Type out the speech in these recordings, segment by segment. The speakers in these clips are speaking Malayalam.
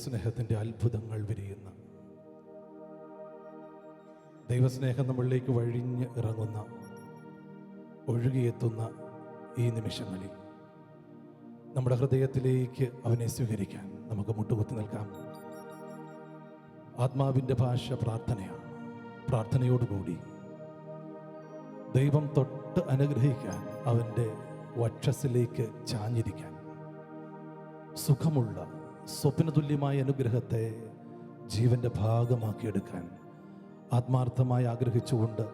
ദൈവസ്നേഹത്തിന്റെ അത്ഭുതങ്ങൾ വിരിയുന്ന. ദൈവസ്നേഹം നമ്മളിലേക്ക് വഴിഞ്ഞ് ഇറങ്ങുന്ന ഒഴുകിയെത്തുന്ന ഈ നിമിഷങ്ങളിൽ നമ്മുടെ ഹൃദയത്തിലേക്ക് അവനെ സ്വീകരിക്കാൻ നമുക്ക് മുട്ടുകുത്തി നിൽക്കാം. ആത്മാവിന്റെ ഭാഷ പ്രാർത്ഥനയാണ്. പ്രാർത്ഥനയോടുകൂടി ദൈവം തൊട്ട് അനുഗ്രഹിക്കാൻ അവന്റെ വക്ഷസിലേക്ക് ചാഞ്ഞിരിക്കാൻ സുഖമുള്ള സ്വപ്നതുല്യമായ അനുഗ്രഹത്തെ ജീവന്റെ ഭാഗമാക്കിയെടുക്കാൻ ആത്മാർത്ഥമായി ആഗ്രഹിച്ചുകൊണ്ട്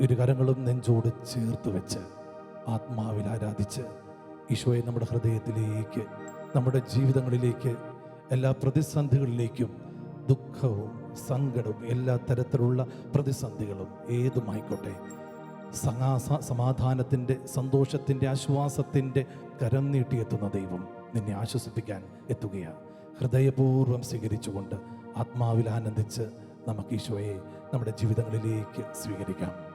ഒരു കരങ്ങളും നെഞ്ചോട് ചേർത്ത് വെച്ച് ആത്മാവിൽ ആരാധിച്ച് ഈശോയെ നമ്മുടെ ഹൃദയത്തിലേക്ക് നമ്മുടെ ജീവിതങ്ങളിലേക്ക് എല്ലാ പ്രതിസന്ധികളിലേക്കും ദുഃഖവും സങ്കടവും എല്ലാ തരത്തിലുള്ള പ്രതിസന്ധികളും ഏതുമായിക്കോട്ടെ സമാധാനത്തിന്റെ സന്തോഷത്തിന്റെ ആശ്വാസത്തിന്റെ കരം നീട്ടിയെത്തുന്ന ദൈവം. നിന്നെ ആശ്വസിപ്പിക്കാൻ എത്തുകയാണ്. ഹൃദയപൂർവം സ്വീകരിച്ചുകൊണ്ട് ആത്മാവിൽ ആനന്ദിച്ച് നമുക്ക് ഈശോയെ നമ്മുടെ ജീവിതങ്ങളിലേക്ക് സ്വീകരിക്കാം.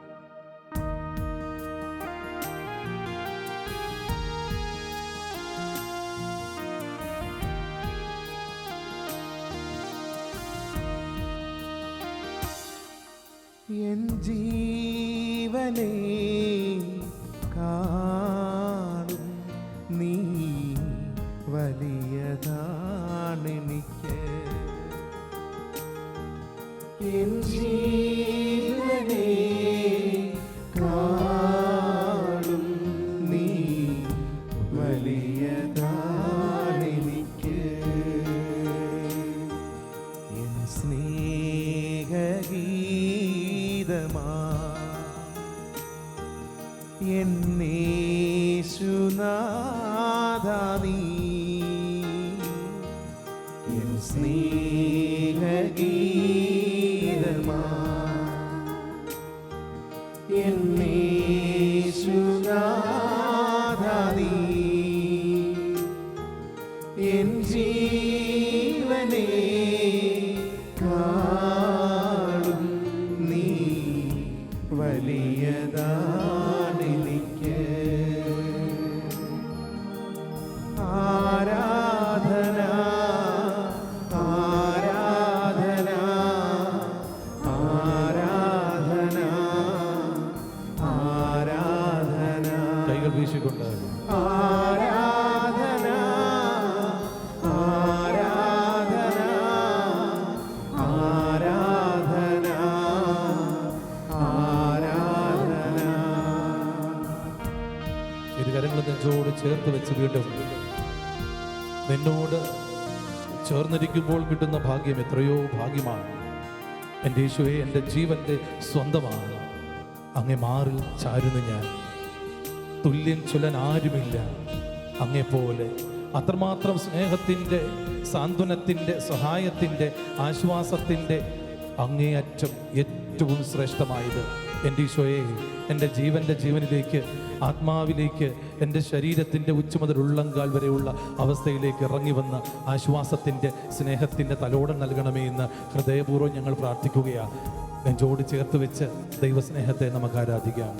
ഭാഗ്യം എത്രയോ ഭാഗ്യമാണ്. എന്റെ യേശുവെ എന്റെ ജീവന്റെ സ്വന്തമാണ്. അങ്ങേ മാറിൽ ചാരുന്നു ഞാൻ. തുല്യം ചൊല്ലാൻ ആരുമില്ല. അങ്ങെപ്പോലെ അത്രമാത്രം സ്നേഹത്തിന്റെ സാന്ത്വനത്തിന്റെ സഹായത്തിന്റെ ആശ്വാസത്തിന്റെ അങ്ങേയറ്റം ഏറ്റവും ശ്രേഷ്ഠമായത് എന്റെ ഈശോയെ എന്റെ ജീവന്റെ ജീവനിലേക്ക് ആത്മാവിലേക്ക് എന്റെ ശരീരത്തിന്റെ ഉച്ചമുതൽ ഉള്ളങ്കാൽ വരെയുള്ള അവസ്ഥയിലേക്ക് ഇറങ്ങി വന്ന ആശ്വാസത്തിന്റെ സ്നേഹത്തിന്റെ തലോടം നൽകണമേ എന്ന് ഹൃദയപൂർവം ഞങ്ങൾ പ്രാർത്ഥിക്കുകയാണ് നെഞ്ചോട് ചേർത്ത് വെച്ച് ദൈവസ്നേഹത്തെ നമുക്ക് ആരാധിക്കാം.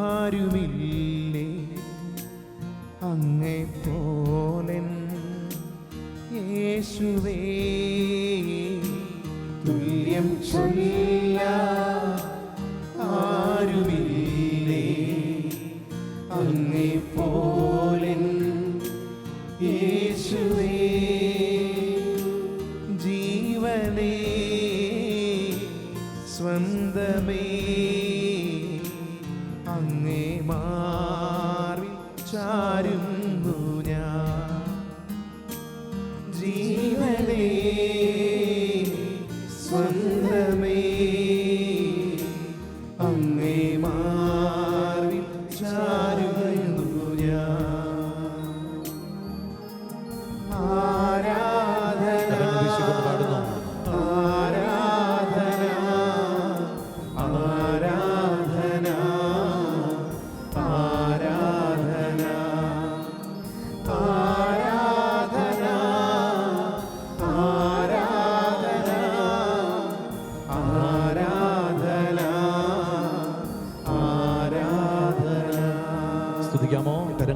ആരുമില്ലേ? അങ്ങേ പോലൻ യേശുവേ തുല്യം ചൊല്ല ആരുമില്ലേ? അങ്ങേ പോലൻ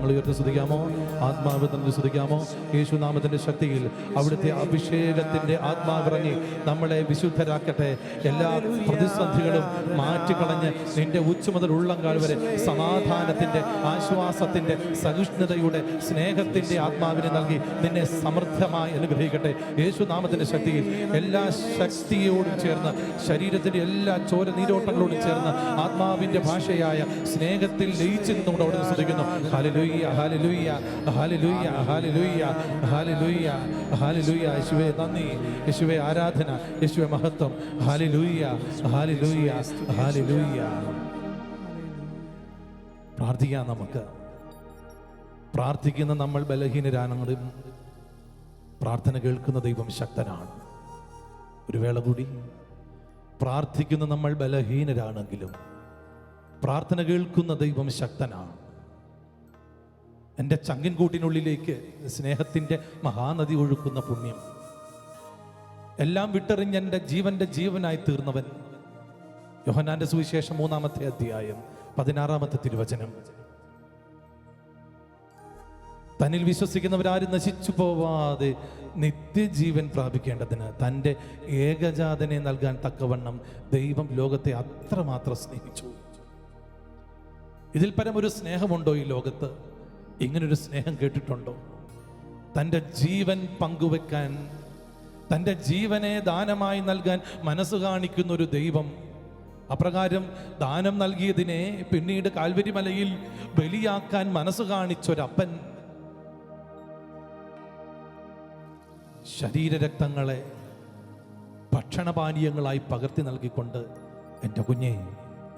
കരങ്ങൾ ഉയർത്തി സ്തുതിക്കാമോ? ആത്മാവ് തന്നെ സ്തുതിക്കാമോ? യേശുനാമത്തിന്റെ ശക്തിയിൽ അവിടുത്തെ അഭിഷേകത്തിന്റെ ആത്മാവിറങ്ങി നമ്മളെ വിശുദ്ധരാക്കട്ടെ. എല്ലാ പ്രതിസന്ധികളും മാറ്റിക്കളഞ്ഞ് നിന്റെ ഉച്ച മുതൽ വരെ സമാധാനത്തിന്റെ ആശ്വാസത്തിന്റെ സഹിഷ്ണുതയുടെ സ്നേഹത്തിന്റെ ആത്മാവിനെ നൽകി നിന്നെ സമൃദ്ധമായി അനുഗ്രഹിക്കട്ടെ. യേശുനാമത്തിന്റെ ശക്തിയിൽ എല്ലാ ശക്തിയോടും ചേർന്ന് ശരീരത്തിന്റെ എല്ലാ ചോര നീരോട്ടങ്ങളോടും ചേർന്ന് ആത്മാവിന്റെ ഭാഷയായ സ്നേഹത്തിൽ ലയിച്ചു നിന്നുകൊണ്ട് അവിടെ ശ്രദ്ധിക്കുന്നു ഹാലലുയ്യ ഹാലലുയ്യ ഹാലലുയ്യ ഹാലലുയ്യ ഹാലലുയ്യ യേശുവേ നന്ദി. യേശുവേ ആരാധന യേശുവേ മഹത്വം. ഹാലലുയ്യ ഹാലലുയ്യ ഹാലലുയ്യ പ്രാർത്ഥിക്കാം നമുക്ക്. പ്രാർത്ഥിക്കുന്ന നമ്മൾ ബലഹീനരാണെങ്കിലും പ്രാർത്ഥന കേൾക്കുന്ന ദൈവം ശക്തനാണ്. ഒരു വേള കൂടി. പ്രാർത്ഥിക്കുന്ന നമ്മൾ ബലഹീനരാണെങ്കിലും പ്രാർത്ഥന കേൾക്കുന്ന ദൈവം ശക്തനാണ്. എന്റെ ചങ്കിൻകൂട്ടിനുള്ളിലേക്ക് സ്നേഹത്തിന്റെ മഹാനദി ഒഴുക്കുന്ന പുണ്യം. എല്ലാം വിട്ടെറിഞ്ഞ് എന്റെ ജീവന്റെ ജീവനായി തീർന്നവൻ. യോഹനാന്റെ സുവിശേഷം മൂന്നാമത്തെ അധ്യായം പതിനാറാമത്തെ തിരുവചനം. തന്നിൽ വിശ്വസിക്കുന്നവരാരും നശിച്ചു പോവാതെ നിത്യജീവൻ പ്രാപിക്കേണ്ടതിന് തന്റെ ഏകജാതനെ നൽകാൻ തക്കവണ്ണം ദൈവം ലോകത്തെ അത്രമാത്രം സ്നേഹിച്ചു. ഇതിൽ പരമൊരു സ്നേഹമുണ്ടോ ഈ ലോകത്ത്? ഇങ്ങനൊരു സ്നേഹം കേട്ടിട്ടുണ്ടോ? തന്റെ ജീവൻ പങ്കുവെക്കാൻ തന്റെ ജീവനെ ദാനമായി നൽകാൻ മനസ്സ് കാണിക്കുന്ന ഒരു ദൈവം. അപ്രകാരം ദാനം നൽകിയതിനെ പിന്നീട് കാൽവരി മലയിൽ ബലിയാക്കാൻ മനസ്സ് കാണിച്ചൊരപ്പൻ. ശരീരരക്തങ്ങളെ ഭക്ഷണപാനീയങ്ങളായി പകർത്തി നൽകിക്കൊണ്ട് എന്റെ കുഞ്ഞെ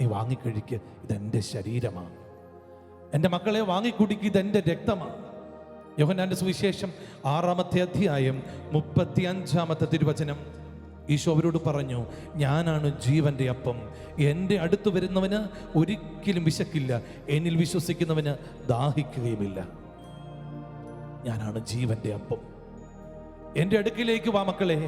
നീ വാങ്ങിക്കഴിക്ക്. ഇതെന്റെ ശരീരമാണ്. എന്റെ മക്കളെ വാങ്ങിക്കുടിക്കുക ഇതെന്റെ രക്തമാണ്. യോഹനാന്റെ സുവിശേഷം ആറാമത്തെ അധ്യായം മുപ്പത്തി അഞ്ചാമത്തെ തിരുവചനം. ഈശോ അവരോട് പറഞ്ഞു ഞാനാണ് ജീവന്റെ അപ്പം. എന്റെ അടുത്ത് വരുന്നവന് ഒരിക്കലും വിശക്കില്ല. എന്നിൽ വിശ്വസിക്കുന്നവന് ദാഹിക്കുകയുമില്ല. ഞാനാണ് ജീവന്റെ അപ്പം. എന്റെ അടുക്കിലേക്ക് വാ മക്കളെ.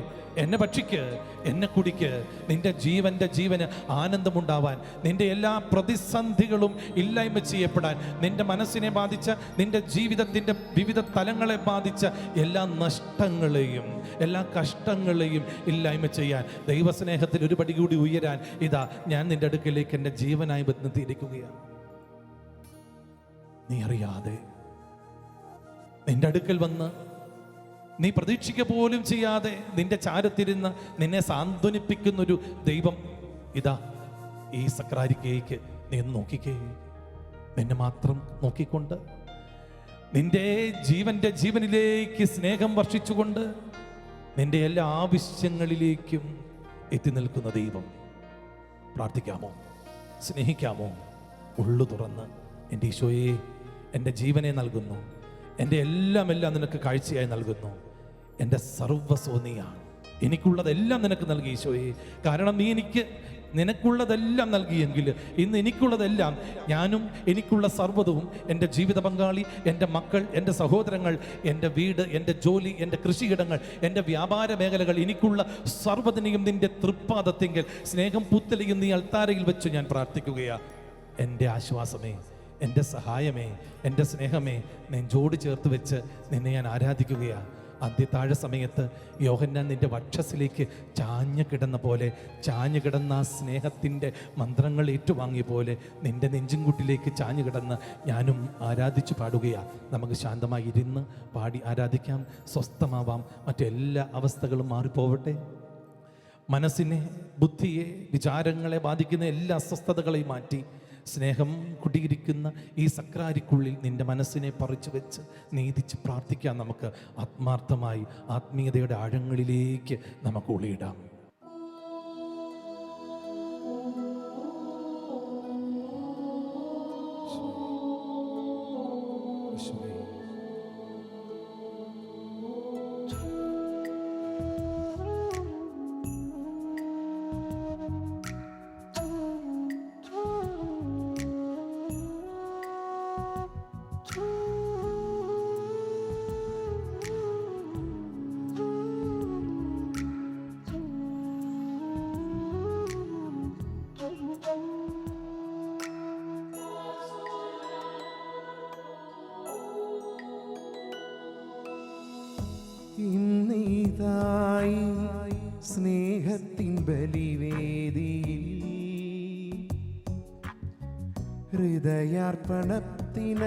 എന്നെ ഭക്ഷിക്ക് എന്നെ കുടിക്ക്. നിന്റെ ജീവന്റെ ജീവന് ആനന്ദമുണ്ടാവാൻ നിന്റെ എല്ലാ പ്രതിസന്ധികളും ഇല്ലായ്മ ചെയ്യപ്പെടാൻ നിന്റെ മനസ്സിനെ ബാധിച്ച നിന്റെ ജീവിതത്തിന്റെ വിവിധ തലങ്ങളെ ബാധിച്ച എല്ലാ നഷ്ടങ്ങളെയും എല്ലാ കഷ്ടങ്ങളെയും ഇല്ലായ്മ ചെയ്യാൻ ദൈവസ്നേഹത്തിൽ ഒരു പടി കൂടി ഉയരാൻ ഇതാ ഞാൻ നിന്റെ അടുക്കിലേക്ക് എന്റെ ജീവനായി ബന്ധത്തിയിരിക്കുകയാണ് നീ അറിയാതെ നിന്റെ അടുക്കൽ വന്ന് നീ പ്രതീക്ഷിക്ക പോലും ചെയ്യാതെ നിന്റെ ചാരത്തിരുന്ന് നിന്നെ സാന്ത്വനിപ്പിക്കുന്നൊരു ദൈവം ഇതാ ഈ സക്രാരിക്കേക്ക് നീ ഒന്ന് നോക്കിക്കേ. നിന്നെ മാത്രം നോക്കിക്കൊണ്ട് നിന്റെ ജീവന്റെ ജീവനിലേക്ക് സ്നേഹം വർഷിച്ചുകൊണ്ട് നിന്റെ എല്ലാ ആവശ്യങ്ങളിലേക്കും എത്തി നിൽക്കുന്ന ദൈവം പ്രാർത്ഥിക്കാമോ? സ്നേഹിക്കാമോ? ഉള്ളു തുറന്ന് എന്റെ ഈശോയെ എന്റെ ജീവനെ നൽകുന്നു. എന്റെ എല്ലാം എല്ലാം നിനക്ക് കാഴ്ചയായി നൽകുന്നു. എന്റെ സർവസ്വനിയാണ് എനിക്കുള്ളതെല്ലാം നിനക്ക് നൽകി ഈശോയെ. കാരണം നീ എനിക്ക് നിനക്കുള്ളതെല്ലാം നൽകിയെങ്കിൽ ഇന്ന് എനിക്കുള്ളതെല്ലാം ഞാനും എനിക്കുള്ള സർവതവും എന്റെ ജീവിത പങ്കാളി എന്റെ മക്കൾ എന്റെ സഹോദരങ്ങൾ എന്റെ വീട് എന്റെ ജോലി എന്റെ കൃഷിയിടങ്ങൾ എന്റെ വ്യാപാര മേഖലകൾ എനിക്കുള്ള സർവതിനെയും നിന്റെ തൃപ്പാദത്തെങ്കിൽ സ്നേഹം പുത്തലിയും നീ അൾത്താരയിൽ വെച്ച് ഞാൻ പ്രാർത്ഥിക്കുകയാണ് എന്റെ ആശ്വാസമേ എന്റെ സഹായമേ എന്റെ സ്നേഹമേ നെഞ്ചോട് ചേർത്ത് വെച്ച് നിന്നെ ഞാൻ ആരാധിക്കുകയാണ് അന്ത്യത്താഴ സമയത്ത് യോഹന്നാൻ നിന്റെ വക്ഷസിലേക്ക് ചാഞ്ഞു കിടന്ന പോലെ ചാഞ്ഞു കിടന്ന ആ സ്നേഹത്തിന്റെ മന്ത്രങ്ങൾ ഏറ്റുവാങ്ങിയ പോലെ നിന്റെ നെഞ്ചിൻകുട്ടിലേക്ക് ചാഞ്ഞു കിടന്ന് ഞാനും ആരാധിച്ചു പാടുകയാണ് നമുക്ക് ശാന്തമായി ഇരുന്ന് പാടി ആരാധിക്കാം സ്വസ്ഥമാവാം മറ്റെല്ലാ അവസ്ഥകളും മാറിപ്പോവട്ടെ. മനസ്സിനെ ബുദ്ധിയെ വിചാരങ്ങളെ ബാധിക്കുന്ന എല്ലാ അസ്വസ്ഥതകളെയും മാറ്റി സ്നേഹം കുടിയിരിക്കുന്ന ഈ സക്രാരിക്കുള്ളിൽ നിന്റെ മനസ്സിനെ പറിച്ചു വെച്ച് നീതിച്ച് പ്രാർത്ഥിക്കാൻ നമുക്ക് ആത്മാർത്ഥമായി ആത്മീയതയുടെ ആഴങ്ങളിലേക്ക് നമുക്ക് ഉളിയിടാം ഇന്നീതായി സ്നേഹത്തിൻ ബലിവേദിയിൽ ഹൃദയാർപ്പണത്തിന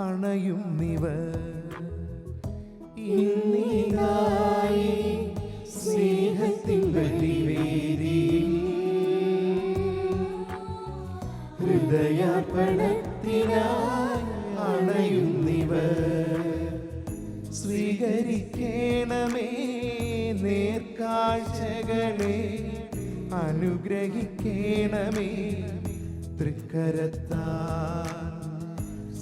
അണയും നിവ ഇന്നീതായി സ്നേഹത്തിൻ ബലിവേദിയിൽ ഹൃദയാർപ്പണത്തിനായി സ്വീകരിക്കണമേ നേർക്കാഴ്ചകളെ അനുഗ്രഹിക്കണമേ. തൃക്കരത്താൽ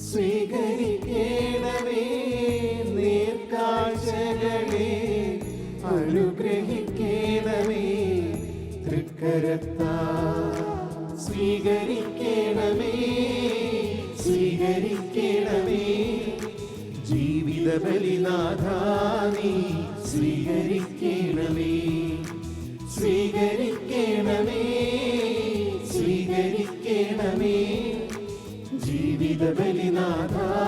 സ്വീകരിക്കണമേ നേർക്കാഴ്ചകളെ അനുഗ്രഹിക്കണമേ. തൃക്കരത്താൽ സ്വീകരിക്കണമേ സ്വീകരിക്കേ ബലിനാഥാനി സ്വീകരിക്കണമേ. സ്വീകരിക്കണമേ സ്വീകരിക്കണമേ. ജീവിത ബലിനാഥാനി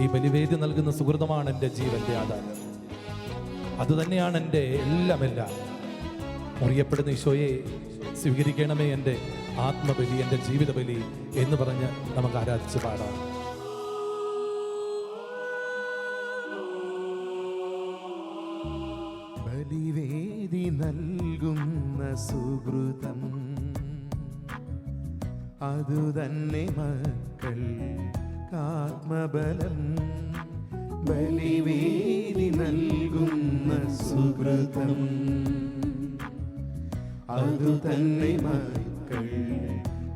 ഈ ബലിവേദി നൽകുന്ന സുഹൃതമാണ് എന്റെ ജീവന്റെ ആധാരം. അതുതന്നെയാണ് എന്റെ എല്ലാം എല്ലാം മുറിയപ്പെടുന്ന ഈശോയെ സ്വീകരിക്കണമേ എന്റെ ആത്മബലി എന്റെ ജീവിത ബലി എന്ന് പറഞ്ഞ് നമുക്ക് ആരാധിച്ച് പാടാം. ബലിവേദി നൽകുന്ന സുഹൃതം അതുതന്നെ മക്കൾ ആത്മബലം ബലിവേദി നൽകുന്ന സുഹൃതം. അതുതന്നെ മക്കൾ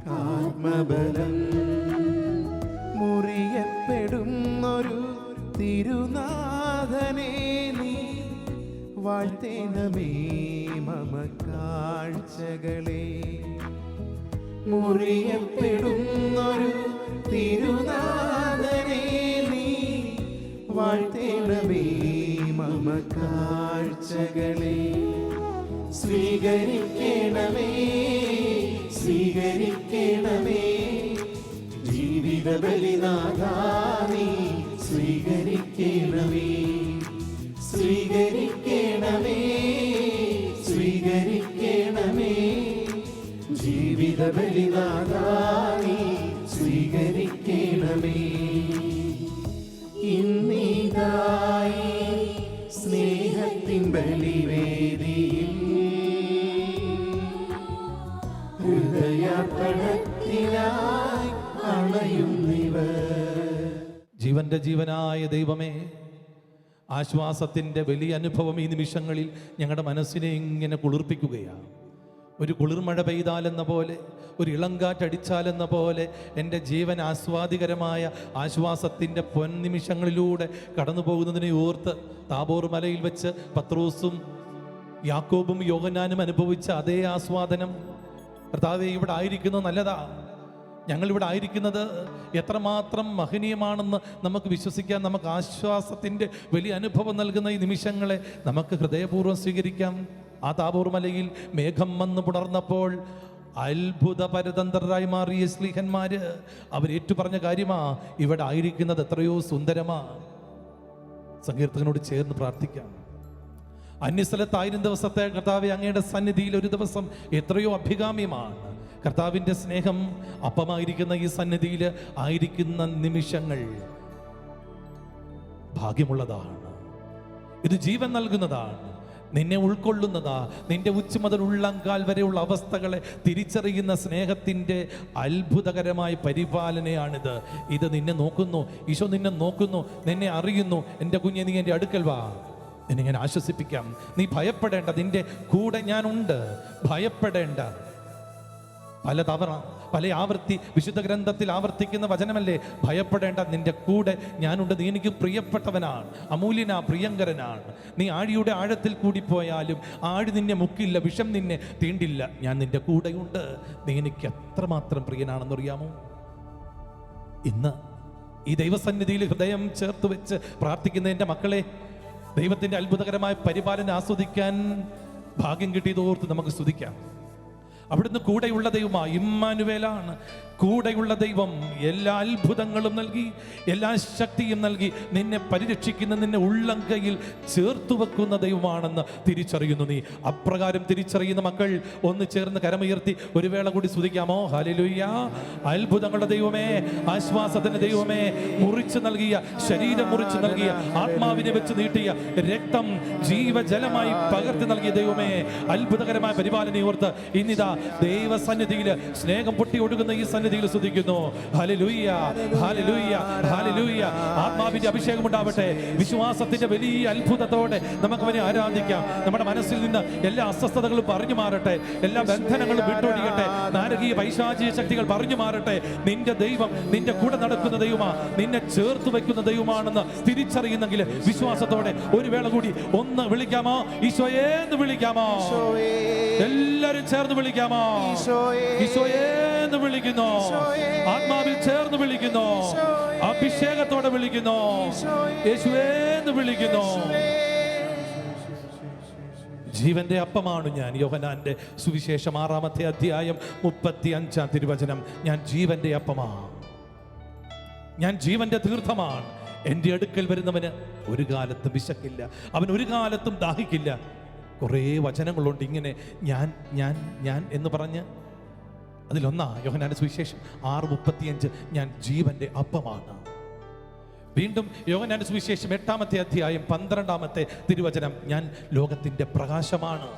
ആത്മബലം. മുറിയപ്പെടുന്നൊരു തിരുനാഥനെ നീ. വാഴ്ത്തേണമേ മമ കാഴ്ചകളെ. മുറിയപ്പെടുന്നൊരു തിരുനാഥനെ നീ വാഴ്ത്തേണമേ മമ കാഴ്ചകളെ സ്വീകരിക്കണമേ സ്വീകരിക്കണമേ. ജീവിത ബലിനാഥാനി സ്വീകരിക്കണമേ സ്വീകരിക്കണമേ. ജീവിത ബലിനാഥാനി സ്വീകരിക്കണമേ. ഇന്നീതായി സ്നേഹത്തിൻ ബലിവേദിയിൽ ഹൃദയാർപ്പണത്തിനായി അണയുന്നിവർ. ജീവന്റെ ജീവനായ ദൈവമേ ആശ്വാസത്തിന്റെ വലിയ അനുഭവം ഈ നിമിഷങ്ങളിൽ ഞങ്ങളുടെ മനസ്സിനെ ഇങ്ങനെ കുളിർപ്പിക്കുകയാണ്. ഒരു കുളിർമഴ പെയ്താലെന്ന പോലെ ഒരു ഇളങ്കാറ്റടിച്ചാലെന്ന പോലെ എന്റെ ജീവൻ ആസ്വാദികരമായ ആശ്വാസത്തിന്റെ പൊൻനിമിഷങ്ങളിലൂടെ കടന്നു പോകുന്നതിനെ ഓർത്ത് താബോർ മലയിൽ വെച്ച് പത്രോസും യാക്കോബും യോഗനാനും അനുഭവിച്ച അതേ ആസ്വാദനം കർത്താവെ ഇവിടെ ആയിരിക്കുന്നത് നല്ലതാ. ഞങ്ങളിവിടെ ആയിരിക്കുന്നത് എത്രമാത്രം മഹനീയമാണെന്ന് നമുക്ക് വിശ്വസിക്കാം നമുക്ക് ആശ്വാസത്തിന്റെ വലിയ അനുഭവം നൽകുന്ന ഈ നിമിഷങ്ങളെ നമുക്ക് ഹൃദയപൂർവം സ്വീകരിക്കാം. ആ താബൂർ മലയിൽ മേഘം വന്ന് പുണർന്നപ്പോൾ അത്ഭുത പരതന്ത്രരായി മാറിയ സ്ലീഹന്മാര് അവരേറ്റു പറഞ്ഞ കാര്യമാ ഇവിടെ ആയിരിക്കുന്നത് എത്രയോ സുന്ദരമാ. സങ്കീർത്തകനോട് ചേർന്ന് പ്രാർത്ഥിക്കാം. അന്യസ്ഥലത്തായിരം ദിവസത്തെ കർത്താവ് അങ്ങയുടെ സന്നിധിയിൽ ഒരു ദിവസം എത്രയോ അഭികാമ്യമാണ്. കർത്താവിന്റെ സ്നേഹം അപ്പമായിരിക്കുന്ന ഈ സന്നിധിയിൽ ആയിരിക്കുന്ന നിമിഷങ്ങൾ ഭാഗ്യമുള്ളതാണ്. ഇത് ജീവൻ നൽകുന്നതാണ്. നിന്നെ ഉൾക്കൊള്ളുന്നതാ. നിന്റെ ഉച്ച മുതൽ ഉള്ളങ്കാൽ വരെയുള്ള അവസ്ഥകളെ തിരിച്ചറിയുന്ന സ്നേഹത്തിന്റെ അത്ഭുതകരമായ പരിപാലനയാണിത്. ഇത് നിന്നെ നോക്കുന്നു. ഈശോ നിന്നെ നോക്കുന്നു. നിന്നെ അറിയുന്നു. എന്റെ കുഞ്ഞെ നീ എന്റെ അടുക്കൽ വാ. നിന്നെ ഞാൻ ആശ്വസിപ്പിക്കാം. നീ ഭയപ്പെടേണ്ട. നിന്റെ കൂടെ ഞാനുണ്ട്. ഭയപ്പെടേണ്ട. പല തവണ പല ആവർത്തി വിശുദ്ധ ഗ്രന്ഥത്തിൽ ആവർത്തിക്കുന്ന വചനമല്ലേ? ഭയപ്പെടേണ്ട നിന്റെ കൂടെ ഞാനുണ്ട് നീ എനിക്ക് പ്രിയപ്പെട്ടവനാണ് അമൂല്യനാ പ്രിയങ്കരനാണ്. നീ ആഴിയുടെ ആഴത്തിൽ കൂടി പോയാലും ആഴി നിന്നെ മുക്കില്ല വിഷം നിന്നെ തീണ്ടില്ല. ഞാൻ നിന്റെ കൂടെയുണ്ട്. നീ എനിക്ക് എത്രമാത്രം പ്രിയനാണെന്നറിയാമോ? ഇന്ന് ഈ ദൈവസന്നിധിയിൽ ഹൃദയം ചേർത്ത് വെച്ച് പ്രാർത്ഥിക്കുന്ന എന്റെ മക്കളെ ദൈവത്തിന്റെ അത്ഭുതകരമായ പരിപാലനം ആസ്വദിക്കാൻ ഭാഗ്യം കിട്ടിയതോർത്ത് നമുക്ക് സ്തുതിക്കാം. അവിടുന്ന് കൂടെയുള്ള ദൈവമാണ് ഇമ്മാനുവേലാണ്. കൂടെയുള്ള ദൈവം എല്ലാ അത്ഭുതങ്ങളും നൽകി എല്ലാ ശക്തിയും നൽകി നിന്നെ പരിരക്ഷിക്കുന്ന നിന്നെ ഉള്ളങ്കയിൽ ചേർത്തു വെക്കുന്ന ദൈവമാണെന്ന് തിരിച്ചറിയുന്നു നീ. അപ്രകാരം തിരിച്ചറിയുന്ന മക്കൾ ഒന്ന് ചേർന്ന് കരമുയർത്തി ഒരു വേള കൂടി സ്തുതിക്കാമോ? ഹലിലുയ്യ അത്ഭുതങ്ങളുടെ ദൈവമേ ആശ്വാസത്തിന്റെ ദൈവമേ മുറിച്ച് നൽകിയ ശരീരം മുറിച്ച് നൽകിയ ആത്മാവിനെ വെച്ച് നീട്ടിയ രക്തം ജീവജലമായി പകർത്തി നൽകിയ ദൈവമേ അത്ഭുതകരമായ പരിപാലന ഓർത്ത് ഇന്നിതാ ദൈവസന്നിധിയിൽ സ്നേഹം പൊട്ടി ഒഴുകുന്ന ഈ സന്നിധിയിൽ സ്തുതിക്കുന്നു. ഹല്ലേലൂയ ഹല്ലേലൂയ ഹല്ലേലൂയ. ആത്മാവിന്റെ അഭിഷേകം ഉണ്ടാവട്ടെ. വിശ്വാസത്തിന്റെ വലിയ അത്ഭുതത്തോടെ നമുക്ക് അവനെ ആരാധിക്കാം. നമ്മുടെ മനസ്സിൽ നിന്ന് എല്ലാ അസ്വസ്ഥതകളും പറഞ്ഞു മാറട്ടെ. എല്ലാ ബന്ധനങ്ങളും വിട്ടൊഴിയട്ടെ. നാരകീയ പൈശാചിക ശക്തികൾ പറഞ്ഞു മാറട്ടെ. നിന്റെ ദൈവം നിന്റെ കൂടെ നടക്കുന്ന ദൈവമാ. നിന്നെ ചേർത്ത് വെക്കുന്ന ദൈവമാണെന്ന് തിരിച്ചറിയുന്നെങ്കിൽ വിശ്വാസത്തോടെ ഒരു വേള കൂടി ഒന്ന് വിളിക്കാമോ? ഈശോയെ എന്ന് വിളിക്കാമോ? എല്ലാവരും എല്ലാരും ചേർന്ന് വിളിക്കാമോ? ഈശോയേ, എന്ന് വിളിക്കുന്നു. ആത്മാവിൽ ചേർന്ന് വിളിക്കുന്നു. അഭിഷേകത്തോടെ വിളിക്കുന്നു. യേശുവേന്ന് വിളിക്കുന്നു. ജീവന്റെ അപ്പമാണ് ഞാൻ. യോഹനാന്റെ സുവിശേഷം ആറാമത്തെ അധ്യായം മുപ്പത്തി അഞ്ചാം തിരുവചനം. ഞാൻ ജീവന്റെ അപ്പമാണ്. ഞാൻ ജീവന്റെ തീർത്ഥമാണ്. എന്റെ അടുക്കൽ വരുന്നവന് ഒരു കാലത്തും വിശക്കില്ല. അവൻ ഒരു കാലത്തും ദാഹിക്കില്ല. കുറേ വചനങ്ങളുണ്ട്. ഇങ്ങനെ ഞാൻ ഞാൻ ഞാൻ എന്ന് പറഞ്ഞ് അതിലൊന്നാ യോഹനാന്റെ സുവിശേഷം ആറ് മുപ്പത്തിയഞ്ച് ഞാൻ ജീവന്റെ അപ്പമാണ്. വീണ്ടും യോഹനാന്റെ സുവിശേഷം എട്ടാമത്തെ അധ്യായം പന്ത്രണ്ടാമത്തെ തിരുവചനം ഞാൻ ലോകത്തിന്റെ പ്രകാശമാണ്.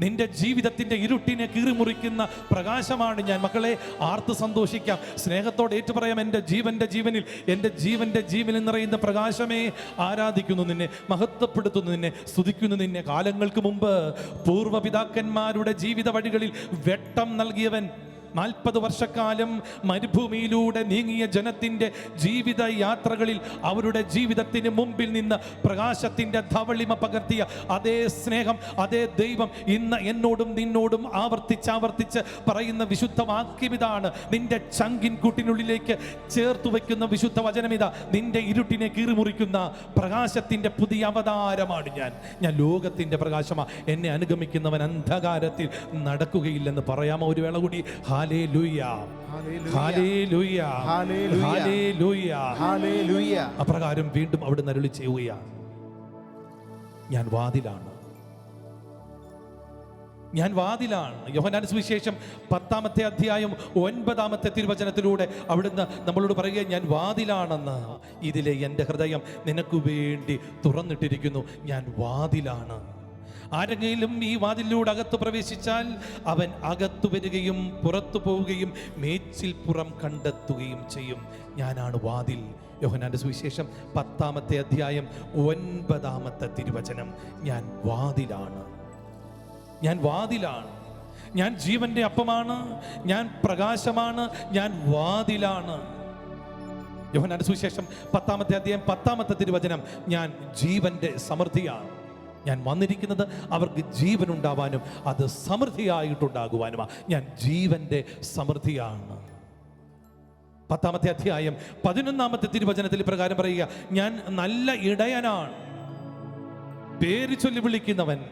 നിന്റെ ജീവിതത്തിന്റെ ഇരുട്ടിനെ കീറിമുറിക്കുന്ന പ്രകാശമാണ് ഞാൻ. മക്കളെ ആർത്ത് സന്തോഷിക്കാം. സ്നേഹത്തോടെ ഏറ്റുപറയാം എന്റെ ജീവന്റെ ജീവനിൽ എന്റെ ജീവന്റെ ജീവനിൽ നിറയുന്ന പ്രകാശമേ ആരാധിക്കുന്നു നിന്നെ മഹത്വപ്പെടുത്തുന്നു നിന്നെ സ്തുതിക്കുന്നു നിന്നെ. കാലങ്ങൾക്ക് മുമ്പ് പൂർവപിതാക്കന്മാരുടെ ജീവിത വഴികളിൽ വെട്ടം നൽകിയവൻ നാൽപ്പത് വർഷക്കാലം മരുഭൂമിയിലൂടെ നീങ്ങിയ ജനത്തിന്റെ ജീവിത യാത്രകളിൽ അവരുടെ ജീവിതത്തിന് മുമ്പിൽ നിന്ന് പ്രകാശത്തിന്റെ ധവളിമ പകർത്തിയ അതേ സ്നേഹം അതേ ദൈവം ഇന്ന് എന്നോടും നിന്നോടും ആവർത്തിച്ച് ആവർത്തിച്ച് പറയുന്ന വിശുദ്ധ വാക്യമിതാണ് നിന്റെ ചങ്കിൻ കൂട്ടിനുള്ളിലേക്ക് ചേർത്ത് വയ്ക്കുന്ന വിശുദ്ധ വചനമിതാ നിന്റെ ഇരുട്ടിനെ കീറിമുറിക്കുന്ന പ്രകാശത്തിന്റെ പുതിയ അവതാരമാണ് ഞാൻ. ഞാൻ ലോകത്തിന്റെ പ്രകാശമാണ് എന്നെ അനുഗമിക്കുന്നവൻ അന്ധകാരത്തിൽ നടക്കുകയില്ലെന്ന് പറയാമോ? ഒരു വേള കൂടി. ഹാലേ അപ്രകാരം വീണ്ടും അവിടെ നരളി ചെയ്യുകയാണ്. ഞാൻ വാതിലാണ്. ഞാൻ വാതിലാണ്. യോഹനാൻ സുവിശേഷം പത്താമത്തെ അധ്യായം ഒൻപതാമത്തെ തിരുവചനത്തിലൂടെ അവിടുന്ന് നമ്മളോട് പറയുക ഞാൻ വാതിലാണെന്ന്. ഇതിലെ എന്റെ ഹൃദയം നിനക്ക് വേണ്ടി തുറന്നിട്ടിരിക്കുന്നു. ഞാൻ വാതിലാണ്. ആരെങ്കിലും ഈ വാതിലൂടെ അകത്ത് പ്രവേശിച്ചാൽ അവൻ അകത്തു വരികയും പുറത്തു പോവുകയും മേച്ചിൽ പുറം കണ്ടെത്തുകയും ചെയ്യും. ഞാനാണ് വാതിൽ. യോഹനാന്റെ സുവിശേഷം പത്താമത്തെ അധ്യായം ഒൻപതാമത്തെ തിരുവചനം. ഞാൻ വാതിലാണ്. ഞാൻ വാതിലാണ്. ഞാൻ ജീവന്റെ അപ്പമാണ്. ഞാൻ പ്രകാശമാണ്. ഞാൻ വാതിലാണ്. യോഹനാന്റെ സുവിശേഷം പത്താമത്തെ അധ്യായം പത്താമത്തെ തിരുവചനം. ഞാൻ ജീവന്റെ സമൃദ്ധിയാണ്. ഞാൻ വന്നിരിക്കുന്നത് അവർക്ക് ജീവൻ ഉണ്ടാവാനും അത് സമൃദ്ധിയായിട്ടുണ്ടാകുവാനുമാണ് ഞാൻ ജീവന്റെ സമൃദ്ധിയാണ്. പത്താമത്തെ അധ്യായം പതിനൊന്നാമത്തെ തിരുവചനത്തിൽ പ്രകാരം പറയുക ഞാൻ നല്ല ഇടയനാണ്. പേര് ചൊല്ലി വിളിക്കുന്നവൻ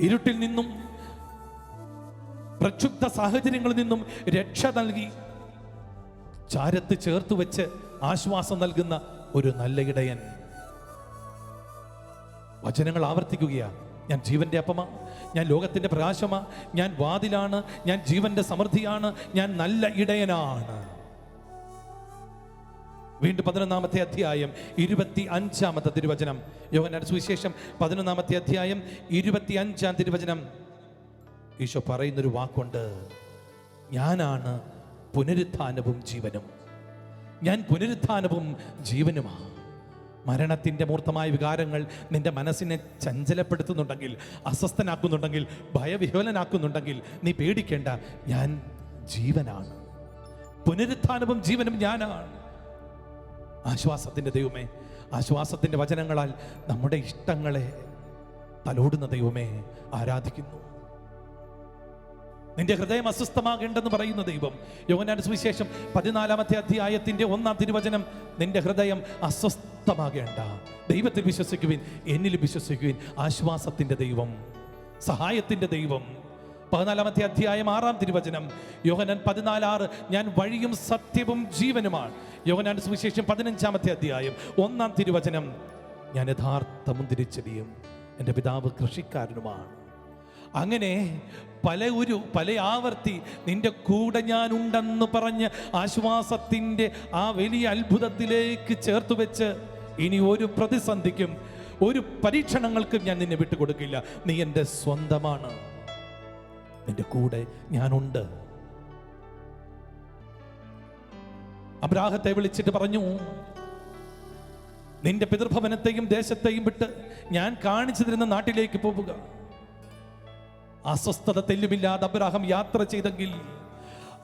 ഇരുട്ടിൽ നിന്നും പ്രക്ഷുബ്ധ സാഹചര്യങ്ങളിൽ നിന്നും രക്ഷ നൽകി ചാരത്ത് ചേർത്ത് വെച്ച് ആശ്വാസം നൽകുന്ന ഒരു നല്ല ഇടയൻ. വചനങ്ങൾ ആവർത്തിക്കുകയാണ് ഞാൻ ജീവന്റെ അപ്പമാ. ഞാൻ ലോകത്തിന്റെ പ്രകാശമാ. ഞാൻ വാതിലാണ്. ഞാൻ ജീവന്റെ സമൃദ്ധിയാണ്. ഞാൻ നല്ല ഇടയനാണ്. വീണ്ടും പതിനൊന്നാമത്തെ അധ്യായം ഇരുപത്തി അഞ്ചാമത്തെ തിരുവചനം. യോഗനാട് സുവിശേഷം പതിനൊന്നാമത്തെ അധ്യായം ഇരുപത്തി അഞ്ചാം തിരുവചനം. ഈശോ പറയുന്നൊരു വാക്കുണ്ട്. ഞാനാണ് പുനരുത്ഥാനവും ജീവനും. ഞാൻ പുനരുത്ഥാനവും ജീവനുമാണ് മരണത്തിന്റെ മൂർത്തമായ വികാരങ്ങൾ നിന്റെ മനസ്സിനെ ചഞ്ചലപ്പെടുത്തുന്നുണ്ടെങ്കിൽ അസ്വസ്ഥനാക്കുന്നുണ്ടെങ്കിൽ ഭയവിഹോലനാക്കുന്നുണ്ടെങ്കിൽ നീ പേടിക്കേണ്ട ഞാൻ ജീവനാണ്. പുനരുത്ഥാനവും ജീവനും ഞാനാണ്. ആശ്വാസത്തിന്റെ ദൈവമേ ആശ്വാസത്തിന്റെ വചനങ്ങളാൽ നമ്മുടെ ഇഷ്ടങ്ങളെ തലോടുന്ന ദൈവമേ ആരാധിക്കുന്നു. നിന്റെ ഹൃദയം അസ്വസ്ഥമാകേണ്ടെന്ന് പറയുന്ന ദൈവം. യോഹനാന്റെ സുവിശേഷം പതിനാലാമത്തെ അധ്യായത്തിന്റെ ഒന്നാം തിരുവചനം നിന്റെ ഹൃദയം അസ്വസ്ഥമാകേണ്ട. ദൈവത്തിൽ വിശ്വസിക്കുവിൻ എന്നിൽ വിശ്വസിക്കുവിൻ ആശ്വാസത്തിന്റെ ദൈവം സഹായത്തിന്റെ ദൈവം. പതിനാലാമത്തെ അധ്യായം ആറാം തിരുവചനം യോഹനാൻ പതിനാലാറ് ഞാൻ വഴിയും സത്യവും ജീവനുമാണ്. യോഹനാൻ സുവിശേഷം പതിനഞ്ചാമത്തെ അധ്യായം ഒന്നാം തിരുവചനം ഞാൻ യഥാർത്ഥ മുന്തിരിച്ചെടിയും എന്റെ പിതാവ് കൃഷിക്കാരനുമാണ്. അങ്ങനെ പല ഒരു പല ആവർത്തി നിന്റെ കൂടെ ഞാനുണ്ടെന്ന് പറഞ്ഞ് ആശ്വാസത്തിന്റെ ആ വലിയ അത്ഭുതത്തിലേക്ക് ചേർത്ത് വെച്ച് ഇനി ഒരു പ്രതിസന്ധിക്കും ഒരു പരീക്ഷണങ്ങൾക്കും ഞാൻ നിന്നെ വിട്ടുകൊടുക്കില്ല. നീ എന്റെ സ്വന്തമാണ്. നിന്റെ കൂടെ ഞാനുണ്ട്. അബ്രാഹത്തെ വിളിച്ചിട്ട് പറഞ്ഞു നിന്റെ പിതൃഭവനത്തെയും ദേശത്തെയും വിട്ട് ഞാൻ കാണിച്ചു തരുന്ന നാട്ടിലേക്ക് പോവുക. അസ്വസ്ഥത തെല്ലുമില്ലാതെ അബ്രാഹം യാത്ര ചെയ്തെങ്കിൽ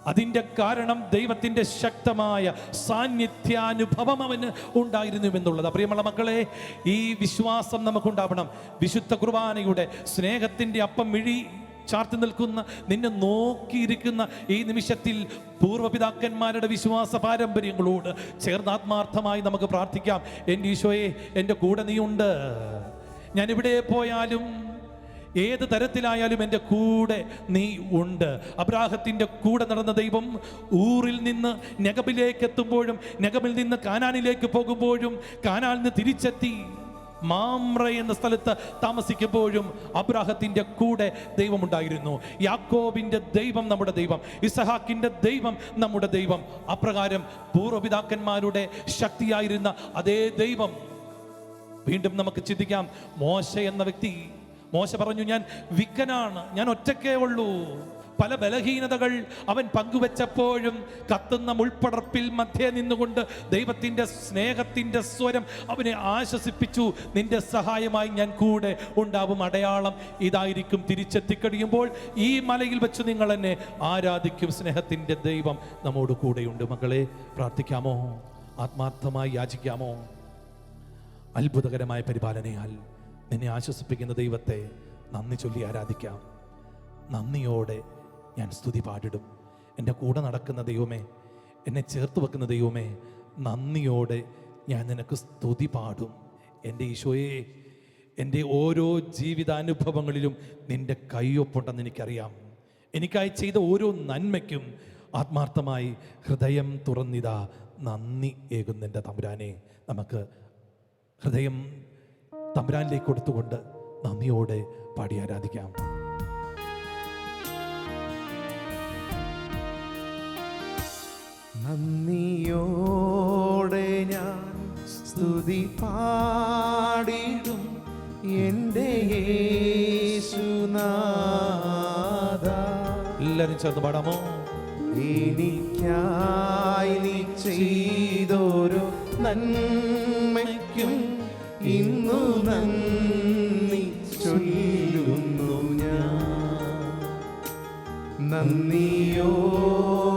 അതിന്റെ കാരണം ദൈവത്തിന്റെ ശക്തമായ സാന്നിധ്യാനുഭവം അവന് ഉണ്ടായിരുന്നു എന്നുള്ളത്. പ്രിയമുള്ള മക്കളെ ഈ വിശ്വാസം നമുക്കുണ്ടാവണം. വിശുദ്ധ കുർബാനയുടെ സ്നേഹത്തിന്റെ അപ്പം മിഴി ചാർത്തി നിൽക്കുന്ന നിന്നെ നോക്കിയിരിക്കുന്ന ഈ നിമിഷത്തിൽ പൂർവപിതാക്കന്മാരുടെ വിശ്വാസ പാരമ്പര്യങ്ങളോട് ചേർന്ന് ആത്മാർത്ഥമായി നമുക്ക് പ്രാർത്ഥിക്കാം. എന്റെ ഈശോയെ എന്റെ കൂടെ നീയുണ്ട്. എവിടെ പോയാലും ഏത് തരത്തിലായാലും എന്റെ കൂടെ നീ ഉണ്ട്. അബ്രാഹത്തിന്റെ കൂടെ നടന്ന ദൈവം ഊറിൽ നിന്ന് നെഗബിലേക്ക് എത്തുമ്പോഴും നെഗബിൽ നിന്ന് കാനാനിലേക്ക് പോകുമ്പോഴും കാനാലിൽ നിന്ന് തിരിച്ചെത്തി മാമ്ര എന്ന സ്ഥലത്ത് താമസിക്കുമ്പോഴും അബ്രാഹത്തിന്റെ കൂടെ ദൈവമുണ്ടായിരുന്നു. യാക്കോബിന്റെ ദൈവം നമ്മുടെ ദൈവം ഇസഹാക്കിന്റെ ദൈവം നമ്മുടെ ദൈവം. അപ്രകാരം പൂർവപിതാക്കന്മാരുടെ ശക്തിയായിരുന്ന അതേ ദൈവം. വീണ്ടും നമുക്ക് ചിന്തിക്കാം മോശ എന്ന വ്യക്തി മോശ പറഞ്ഞു ഞാൻ വിക്കനാണ് ഞാൻ ഒറ്റക്കേ ഉള്ളൂ. പല ബലഹീനതകൾ അവൻ പങ്കുവെച്ചപ്പോഴും കത്തുന്ന മുൾപ്പടർപ്പിൽ മധ്യേ നിന്നുകൊണ്ട് ദൈവത്തിന്റെ സ്നേഹത്തിന്റെ സ്വരം അവനെ ആശ്വസിപ്പിച്ചു. നിന്റെ സഹായമായി ഞാൻ കൂടെ ഉണ്ടാവും അടയാളം. ഇതായിരിക്കും തിരിച്ചെത്തിക്കഴിയുമ്പോൾ ഈ മലയിൽ വെച്ച് നിങ്ങൾ എന്നെ ആരാധിക്കും. സ്നേഹത്തിന്റെ ദൈവം നമ്മോട് കൂടെയുണ്ട്. മകളെ പ്രാർത്ഥിക്കാമോ? ആത്മാർത്ഥമായി യാചിക്കാമോ? അത്ഭുതകരമായ പരിപാലനയാൽ നിന്നെ ആശ്വസിപ്പിക്കുന്ന ദൈവത്തെ നന്ദി ചൊല്ലി ആരാധിക്കാം. നന്ദിയോടെ ഞാൻ സ്തുതി പാടിടും. എന്റെ കൂടെ നടക്കുന്ന ദൈവമേ എന്നെ ചേർത്ത് വെക്കുന്ന ദൈവമേ നന്ദിയോടെ ഞാൻ നിനക്ക് സ്തുതി പാടും. എന്റെ ഈശോയെ എന്റെ ഓരോ ജീവിതാനുഭവങ്ങളിലും നിന്റെ കൈയൊപ്പുണ്ടെന്ന് എനിക്കറിയാം. എനിക്കായി ചെയ്ത ഓരോ നന്മയ്ക്കും ആത്മാർത്ഥമായി ഹൃദയം തുറന്നിതാ. നന്ദി ഏകുന്നെന്റെ തമ്പുരാനെ. നമുക്ക് ഹൃദയം തമ്പുരാനിലേക്ക് കൊടുത്തുകൊണ്ട് നന്ദിയോടെ പാടി ആരാധിക്കാം. നന്ദിയോടെ ഞാൻ സ്തുതി പാടിടും എന്റെ യേശുനാഥ. എല്ലാവരും ചേർന്ന് പാടാമോ? എനിക്കായി നീ ചെയ്തോരോ നന്മയ്ക്കും ഇന്നു നന്ദി ചൊല്ലുന്നു ഞാൻ. നന്ദിയോടെ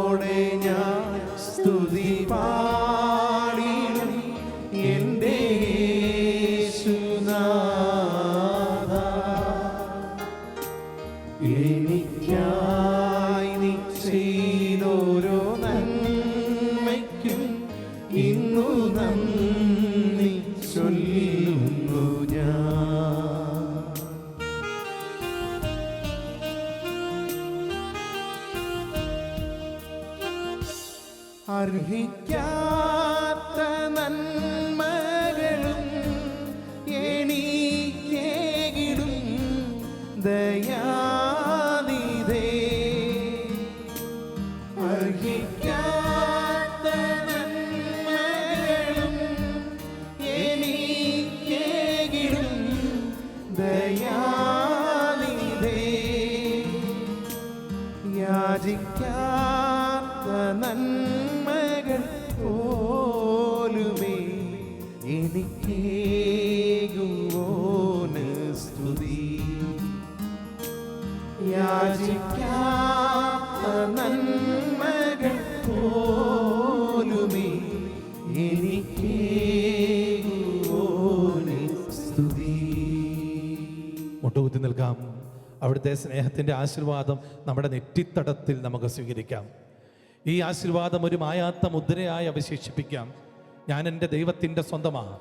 നന്മകൾ പോലുമേ എനിക്കേകുവോന് സ്തുതി. യാചിക്കാത്ത നന്മകൾ പോലുമേ എനിക്കേകുവോന് സ്തുതി. മുട്ടുകുത്തി നിൽക്കാം. അവിടുത്തെ സ്നേഹത്തിന്റെ ആശീർവാദം നമ്മുടെ നെറ്റിത്തടത്തിൽ നമുക്ക് സ്വീകരിക്കാം. ഈ ആശീർവാദം ഒരു മായാത്ത മുദ്രയായി അവശേഷിപ്പിക്കാം. ഞാൻ എന്റെ ദൈവത്തിന്റെ സ്വന്തമാണ്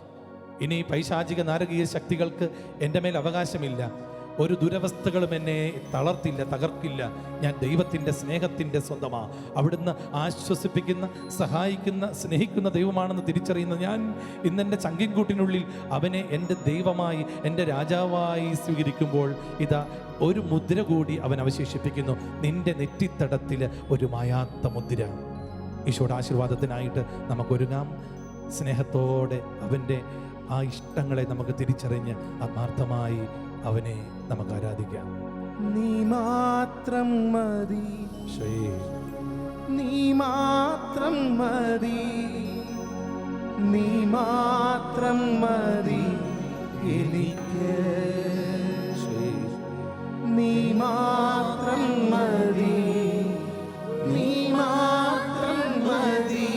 ഇനി പൈശാചിക നാരകീയ ശക്തികൾക്ക് എന്റെ മേൽ അവകാശമില്ല. ഒരു ദുരവസ്ഥകളും എന്നെ തളർത്തില്ല തകർക്കില്ല. ഞാൻ ദൈവത്തിന്റെ സ്നേഹത്തിന്റെ സ്വന്തമാണ് അവിടുന്ന് ആശ്വസിപ്പിക്കുന്ന സഹായിക്കുന്ന സ്നേഹിക്കുന്ന ദൈവമാണെന്ന് തിരിച്ചറിയുന്ന ഞാൻ ഇന്നെന്റെ ചങ്കിൻകൂട്ടിനുള്ളിൽ അവനെ എന്റെ ദൈവമായി എന്റെ രാജാവായി സ്വീകരിക്കുമ്പോൾ ഇതാ ഒരു മുദ്ര കൂടി അവൻ അവശേഷിപ്പിക്കുന്നു. നിന്റെ നെറ്റിത്തടത്തിൽ ഒരു മായാത്ത മുദ്ര. ഈശോയുടെ ആശീർവാദത്തിനായിട്ട് നമുക്കൊരുങ്ങാം. സ്നേഹത്തോടെ അവന്റെ ആ ഇഷ്ടങ്ങളെ നമുക്ക് തിരിച്ചറിഞ്ഞ് ആത്മാർത്ഥമായി അവനെ നമുക്ക് ആരാധിക്കാം നീ മാത്രം മതി. നീ മാത്രം മതി. നീ മാത്രം മതി എനിക്ക്. നീ മാത്രം മതി. നീ മാത്രം മതി.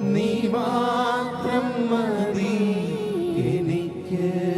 നീ മാത്രം മതി എനിക്ക്.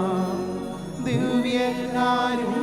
ദിവ്യകാരുണ്യമേ